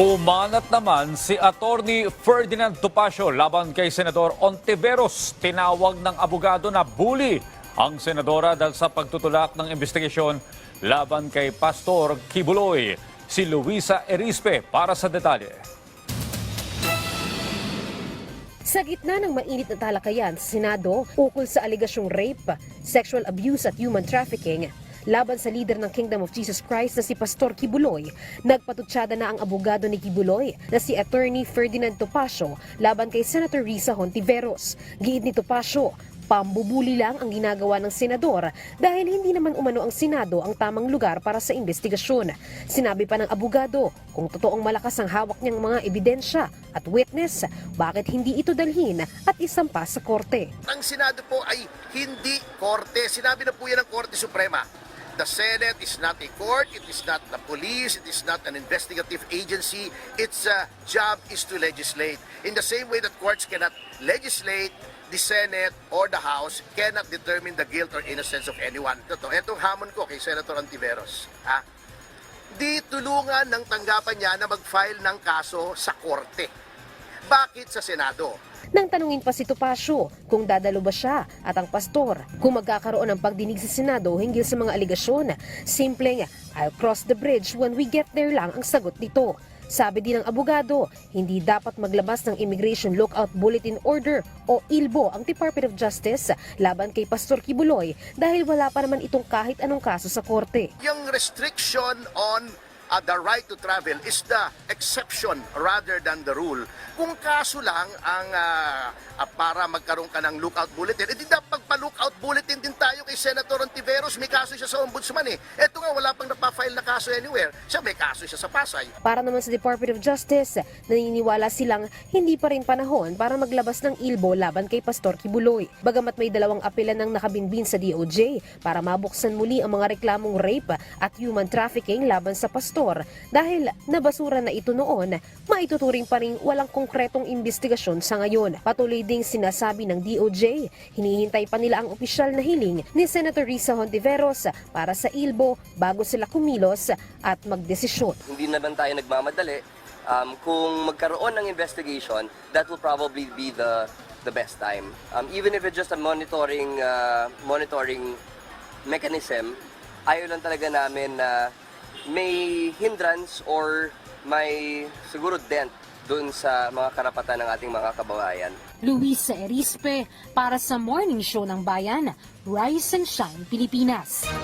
Bumanat naman si Attorney Ferdinand Topacio laban kay Senador Ontiveros. Tinawag ng abogado na bully ang senadora dahil sa pagtutulak ng investigasyon laban kay Pastor Kibuloy. Si Luisa Erispe para sa detalye. Sa gitna ng mainit na talakayan sa Senado ukol sa aligasyong rape, sexual abuse at human trafficking, laban sa leader ng Kingdom of Jesus Christ na si Pastor Kibuloy, nagpatutsyada na ang abogado ni Kibuloy na si Attorney Ferdinand Topacio laban kay Senator Risa Hontiveros. Giit ni Topacio, pambubuli lang ang ginagawa ng senador dahil hindi naman umano ang Senado ang tamang lugar para sa investigasyon. Sinabi pa ng abogado, kung totoong malakas ang hawak niyang mga ebidensya at witness, bakit hindi ito dalhin at isampa sa korte? ang Senado po ay hindi korte. Sinabi na po yan ng Korte Suprema. The Senate is not a court, it is not the police, it is not an investigative agency. Its uh, job is to legislate. In the same way that courts cannot legislate, the Senate or the House cannot determine the guilt or innocence of anyone. Ito, itong hamon ko kay Senator Antiveros. Ha? Di tulungan ng tanggapan niya na mag-file ng kaso sa korte. Bakit sa Senado? Nang tanungin pa si Topacio kung dadalo ba siya at ang pastor kung magkakaroon ng pagdinig sa Senado hinggil sa mga aligasyon, simpleng I'll cross the bridge when we get there lang ang sagot nito. Sabi din ng abogado, hindi dapat maglabas ng Immigration Lookout Bulletin Order o ILBO ang Department of Justice laban kay Pastor Kibuloy dahil wala pa naman itong kahit anong kaso sa korte. yung restriction on uh, the right to travel is the exception rather than the rule. Kung kaso lang ang uh, uh, para magkaroon ka ng lookout bulletin, edi dapat magpa-lookout bulletin din tayo kay Senator Ontiveros. May kaso siya sa ombudsman eh. Eto nga, wala pang napafile na kaso anywhere. Siya may kaso siya sa Pasay. Para naman sa Department of Justice, naniniwala silang hindi pa rin panahon para maglabas ng ilbo laban kay Pastor Kibuloy. Bagamat may dalawang apelan ng nakabinbin sa DOJ para mabuksan muli ang mga reklamong rape at human trafficking laban sa pastor dahil nabasura na ito noon, maituturing pa rin walang konkretong investigasyon sa ngayon. Patuloy ding sinasabi ng DOJ, hinihintay pa nila ang opisyal na hiling ni Senator Risa Hontiveros para sa ilbo bago sila kumilos at magdesisyon. hindi naman tayo nagmamadali. Um, kung magkaroon ng investigation, that will probably be the the best time. Um, even if it's just a monitoring uh, monitoring mechanism, ayaw lang talaga namin na may hindrance or may siguro dent dun sa mga karapatan ng ating mga kababayan. Luisa Erispe para sa Morning Show ng Bayan, Rise and Shine Pilipinas.